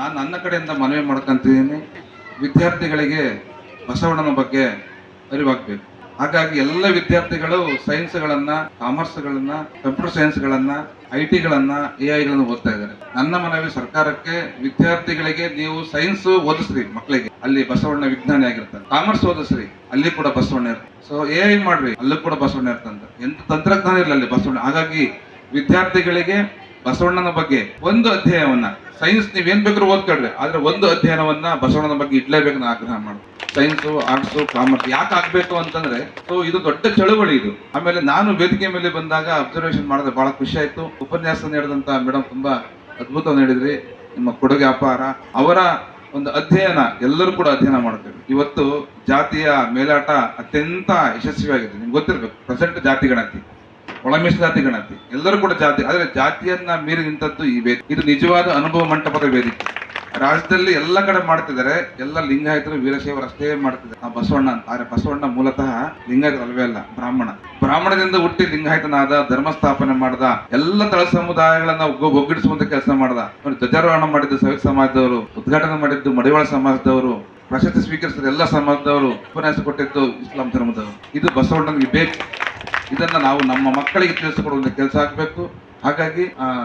ನಾನು ನನ್ನ ಕಡೆಯಿಂದ ಮನವಿ ಮಾಡ್ಕೊಂತಿದ್ದೀನಿ ವಿದ್ಯಾರ್ಥಿಗಳಿಗೆ ಬಸವಣ್ಣನ ಬಗ್ಗೆ ಅರಿವಾಗಬೇಕು. ಹಾಗಾಗಿ ಎಲ್ಲ ವಿದ್ಯಾರ್ಥಿಗಳು ಸೈನ್ಸ್ಗಳನ್ನ, ಕಾಮರ್ಸ್ಗಳನ್ನ, ಕಂಪ್ಯೂಟರ್ ಸೈನ್ಸ್ಗಳನ್ನ, ಐ ಟಿಗಳನ್ನ ಎ ಐಗಳನ್ನ ಓದ್ತಾ ಇದ್ದಾರೆ. ನನ್ನ ಮನವಿ ಸರ್ಕಾರಕ್ಕೆ, ವಿದ್ಯಾರ್ಥಿಗಳಿಗೆ ನೀವು ಸೈನ್ಸ್ ಓದಿಸ್ರಿ ಮಕ್ಕಳಿಗೆ. ಅಲ್ಲಿ ಬಸವಣ್ಣ ವಿಜ್ಞಾನಿ ಆಗಿರ್ತಾರೆ. ಕಾಮರ್ಸ್ ಓದಿಸ್ರಿ, ಅಲ್ಲಿ ಕೂಡ ಬಸವಣ್ಣ ಇರ್ತಾರೆ. ಸೊ ಎ ಐ ಮಾಡ್ರಿ, ಅಲ್ಲೂ ಕೂಡ ಬಸವಣ್ಣ ಇರ್ತಂತ ಎಂತ ತಂತ್ರಜ್ಞಾನ ಇಲ್ಲ ಅಲ್ಲಿ ಬಸವಣ್ಣ. ಹಾಗಾಗಿ ವಿದ್ಯಾರ್ಥಿಗಳಿಗೆ ಬಸವಣ್ಣನ ಬಗ್ಗೆ ಒಂದು ಅಧ್ಯಯನವನ್ನ ಸೈನ್ಸ್ ನೀವೇನ್ ಬೇಕಾದ್ರೂ ಓದ್ಕೊಳ್ರಿ ಆದ್ರೆ ಒಂದು ಅಧ್ಯಯನವನ್ನ ಬಸವಣ್ಣನ ಬಗ್ಗೆ ಇಡ್ಲೇಬೇಕು ನಾ ಆಗ್ರಹ ಮಾಡು. ಸೈನ್ಸ್ ಆರ್ಟ್ಸ್ ಕಾಮರ್ಸ್ ಯಾಕೆ ಆಗ್ಬೇಕು ಅಂತಂದ್ರೆ, ಸೊ ಇದು ದೊಡ್ಡ ಚಳುವಳಿ ಇದು. ಆಮೇಲೆ ನಾನು ವೇದಿಕೆ ಮೇಲೆ ಬಂದಾಗ ಅಬ್ಸರ್ವೇಷನ್ ಮಾಡಿದ್ರೆ ಬಹಳ ಖುಷಿ ಆಯ್ತು. ಉಪನ್ಯಾಸ ನೀಡಿದಂತ ಮೇಡಮ್ ತುಂಬಾ ಅದ್ಭುತ ನೀಡಿದ್ರಿ. ನಿಮ್ಮ ಕೊಡುಗೆ ಅಪಾರ. ಅವರ ಒಂದು ಅಧ್ಯಯನ, ಎಲ್ಲರೂ ಕೂಡ ಅಧ್ಯಯನ ಮಾಡ್ತೇವೆ ಇವತ್ತು ಜಾತಿಯ ಮೇಲಾಟ ಅತ್ಯಂತ ಯಶಸ್ವಿಯಾಗಿದೆ. ನಿಮ್ಗೆ ಗೊತ್ತಿರ್ಬೇಕು ಪ್ರೆಸೆಂಟ್ ಜಾತಿ ಗಣತಿ ಒಳ ಜಾತಿ ಗಣತಿ. ಎಲ್ಲರೂ ಕೂಡ ಜಾತಿ. ಆದರೆ ಜಾತಿಯನ್ನ ಮೀರಿ ನಿಂತದ್ದು ಈ ವೇದಿಕೆ ಇದು ನಿಜವಾದ ಅನುಭವ ಮಂಟಪದ ವೇದಿಕೆ. ರಾಜ್ಯದಲ್ಲಿ ಎಲ್ಲ ಕಡೆ ಮಾಡ್ತಿದ್ದಾರೆ. ಎಲ್ಲ ಲಿಂಗಾಯತರು ವೀರಶೈವರು ಅಷ್ಟೇ ಮಾಡ್ತಿದ್ದಾರೆ. ಆ ಬಸವಣ್ಣ ಅಂತ. ಆದ್ರೆ ಬಸವಣ್ಣ ಮೂಲತಃ ಲಿಂಗಾಯತ ಅಲ್ವೇ ಅಲ್ಲ, ಬ್ರಾಹ್ಮಣ. ಬ್ರಾಹ್ಮಣದಿಂದ ಹುಟ್ಟಿ ಲಿಂಗಾಯತನಾದ ಧರ್ಮ ಸ್ಥಾಪನೆ ಮಾಡ್ದ, ಎಲ್ಲ ತಳ ಸಮುದಾಯಗಳನ್ನ ಒಗ್ಗಿಡಿಸುವಂತ ಕೆಲಸ ಮಾಡ್ದ. ಧ್ವಜಾರೋಹಣ ಮಾಡಿದ್ದು ಸವಿ ಸಮಾಜದವರು, ಉದ್ಘಾಟನೆ ಮಾಡಿದ್ದು ಮಡಿವಾಳ ಸಮಾಜದವರು, ಪ್ರಶಸ್ತಿ ಸ್ವೀಕರಿಸಿದ ಎಲ್ಲ ಸಮಾಜದವರು ಉಪನ್ಯಾಸ ಕೊಟ್ಟಿದ್ದು ಇಸ್ಲಾಂ ಧರ್ಮದವರು. ಇದು ಬಸವಣ್ಣನಿಗೆ ಬೇಕು. ಇದನ್ನ ನಾವು ನಮ್ಮ ಮಕ್ಕಳಿಗೆ ತಿಳಿಸಿಕೊಡುವಂತ ಕೆಲಸ ಆಗಬೇಕು. ಹಾಗಾಗಿ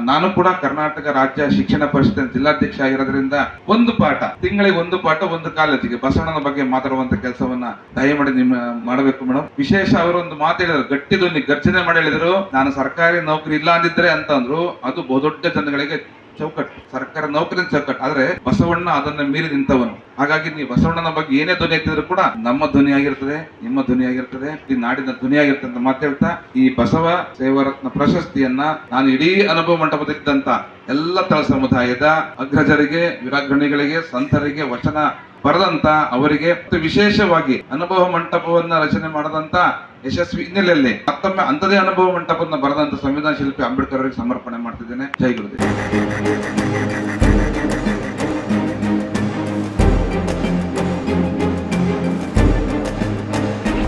ನಾನು ಕೂಡ ಕರ್ನಾಟಕ ರಾಜ್ಯ ಶಿಕ್ಷಣ ಪರಿಷತ್ತಿನ ಜಿಲ್ಲಾಧ್ಯಕ್ಷ ಆಗಿರೋದ್ರಿಂದ ಒಂದು ಪಾಠ, ತಿಂಗಳಿಗೆ ಒಂದು ಪಾಠ ಒಂದು ಕಾಲೇಜಿಗೆ ಬಸವಣ್ಣನ ಬಗ್ಗೆ ಮಾತಾಡುವಂತ ಕೆಲಸವನ್ನ ದಯಮಾಡಿ ನಿಮ್ಮ, ಮಾಡಬೇಕು ಮೇಡಮ್ ವಿಶೇಷ ಅವರು ಒಂದು ಮಾತು ಹೇಳಿದ್ರು, ಗಟ್ಟಿದೊಂದು ಗರ್ಜನೆ ಮಾಡಿ ಹೇಳಿದ್ರು. ನಾನು ಸರ್ಕಾರಿ ನೌಕರಿ ಇಲ್ಲ ಅಂದಿದ್ರೆ ಅಂತಂದ್ರು ಅದು ಬಹುದೊಡ್ಡ ಜನಗಳಿಗೆ ಚೌಕಟ್ಟು ಸರ್ಕಾರ ನೌಕರಿನ ಚೌಕಟ್ಟು ಆದ್ರೆ ಬಸವಣ್ಣ ಅದನ್ನ ಮೀರಿ ನಿಂತವನು. ಹಾಗಾಗಿ ನೀವು ಬಸವಣ್ಣನ ಬಗ್ಗೆ ಏನೇ ಧ್ವನಿ ಎತ್ತಿದ್ರು ಕೂಡ ನಮ್ಮ ಧ್ವನಿ ಆಗಿರ್ತದೆ, ನಿಮ್ಮ ಧ್ವನಿ ಆಗಿರ್ತದೆ, ಈ ನಾಡಿನ ಧ್ವನಿ ಆಗಿರ್ತದೆ ಅಂತ ಮಾತೇಳ್ತಾ ಈ ಬಸವ ಸೇವಾರತ್ನ ಪ್ರಶಸ್ತಿಯನ್ನ ನಾನು ಇಡೀ ಅನುಭವ ಮಂಟಪದಲ್ಲಿದ್ದಂತ ಎಲ್ಲ ತಳ ಸಮುದಾಯದ ಅಗ್ರಜರಿಗೆ ವಿರಾಗ್ರಣಿಗಳಿಗೆ ಸಂತರಿಗೆ, ವಚನ ಬರೆದಂತ ಅವರಿಗೆ ಮತ್ತು ವಿಶೇಷವಾಗಿ ಅನುಭವ ಮಂಟಪವನ್ನ ರಚನೆ ಮಾಡದಂತ ಯಶಸ್ವಿ ಹಿನ್ನೆಲೆಯಲ್ಲಿ ಮತ್ತೊಮ್ಮೆ ಅಂತದೇ ಅನುಭವ ಮಂಟಪವನ್ನ ಬರೆದಂತ ಸಂವಿಧಾನ ಶಿಲ್ಪಿ ಅಂಬೇಡ್ಕರ್ ಅವರಿಗೆ ಸಮರ್ಪಣೆ ಮಾಡ್ತಿದ್ದೇನೆ. ಜೈ ಗುರುದೇವ್.